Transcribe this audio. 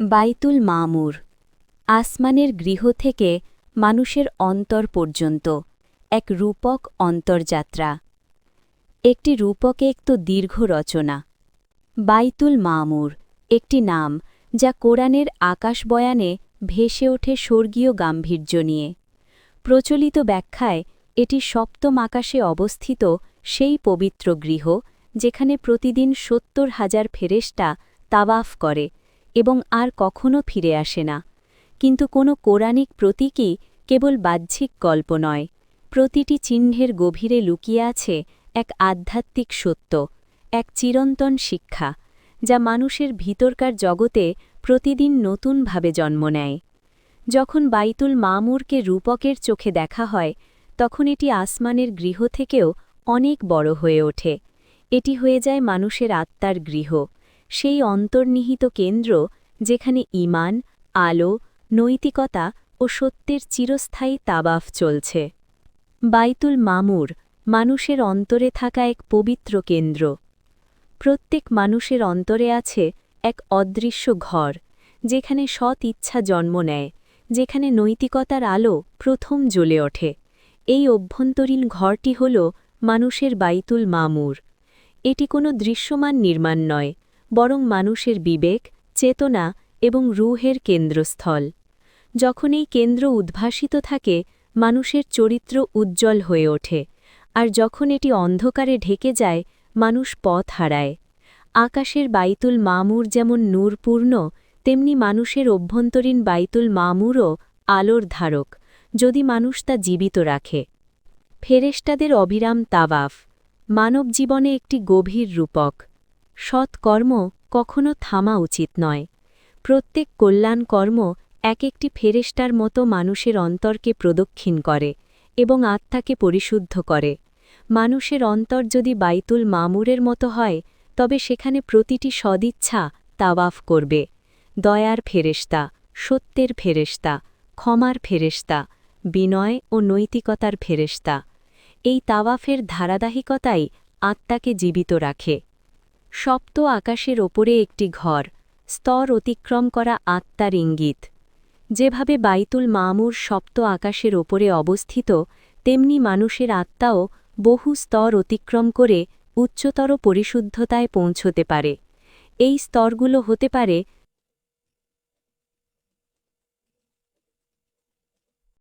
বাইতুল মামুর, আসমানের গৃহ থেকে মানুষের অন্তর পর্যন্ত এক রূপক অন্তর্যাত্রা। একটি রূপকে একটু দীর্ঘ রচনা। বাইতুল মামুর একটি নাম যা কোরআনের আকাশবয়ানে ভেসে ওঠে স্বর্গীয় গাম্ভীর্য নিয়ে। প্রচলিত ব্যাখ্যায় এটি সপ্তম আকাশে অবস্থিত সেই পবিত্র গৃহ যেখানে প্রতিদিন সত্তর হাজার ফেরেস্টা তাওয়াফ করে এবং আর কখনো ফিরে আসে না। কিন্তু কোনো কোরআনিক প্রতীকই কেবল বাহ্যিক গল্প নয়, প্রতিটি চিহ্নের গভীরে লুকিয়ে আছে এক আধ্যাত্মিক সত্য, এক চিরন্তন শিক্ষা, যা মানুষের ভিতরকার জগতে প্রতিদিন নতুনভাবে জন্ম নেয়। যখন বাইতুল মামুরকে রূপকের চোখে দেখা হয়, তখন এটি আসমানের গৃহ থেকেও অনেক বড় হয়ে ওঠে। এটি হয়ে যায় মানুষের আত্মার গৃহ। সেই অন্তর্নিহিত কেন্দ্র যেখানে ইমান আলো, নৈতিকতা ও সত্যের চিরস্থায়ী তাবাফ চলছে। বাইতুল মামুর মানুষের অন্তরে থাকা এক পবিত্র কেন্দ্র। প্রত্যেক মানুষের অন্তরে আছে এক অদৃশ্য ঘর, যেখানে সৎ ইচ্ছা জন্ম নেয়, যেখানে নৈতিকতার আলো প্রথম জ্বলে ওঠে। এই অভ্যন্তরীণ ঘরটি হল মানুষের বাইতুল মামুর। এটি কোনো দৃশ্যমান নির্মাণ নয় বরং মানুষের বিবেক, চেতনা এবং রুহের কেন্দ্রস্থল। যখন এই কেন্দ্র উদ্ভাসিত থাকে, মানুষের চরিত্র উজ্জ্বল হয়ে ওঠে, আর যখন এটি অন্ধকারে ঢেকে যায়, মানুষ পথ হারায়। আকাশের বাইতুল মামুর যেমন নূরপূর্ণ, তেমনি মানুষের অভ্যন্তরীণ বাইতুল মামুরও আলোর ধারক, যদি মানুষ তা জীবিত রাখে। ফেরেস্টাদের অবিরাম তাওয়াফ মানব জীবনে একটি গভীর রূপক। সৎ কর্ম কখনো থামা উচিত নয়। প্রত্যেক কল্যাণ কর্ম এক একটি ফেরেস্টার মতো মানুষের অন্তরকে প্রদক্ষিণ করে এবং আত্মাকে পরিশুদ্ধ করে। মানুষের অন্তর যদি বাইতুল মামুরের মতো হয়, তবে সেখানে প্রতিটি সদিচ্ছা তাওয়াফ করবে। দয়ার ফেরেস্তা সত্যের ফেরেস্তা ক্ষমার ফেরেস্তা বিনয় ও নৈতিকতার ফেরেস্তা এই তাওয়াফের ধারাবাহিকতাই আত্মাকে জীবিত রাখে। সপ্ত আকাশের ওপরে একটি ঘর, স্তর অতিক্রম করা আত্মার ইঙ্গিত। যেভাবে বাইতুল মামুর সপ্ত আকাশের ওপরে অবস্থিত, তেমনি মানুষের আত্মাও বহু স্তর অতিক্রম করে উচ্চতর পরিশুদ্ধতায় পৌঁছতে পারে। এই স্তরগুলো হতে পারে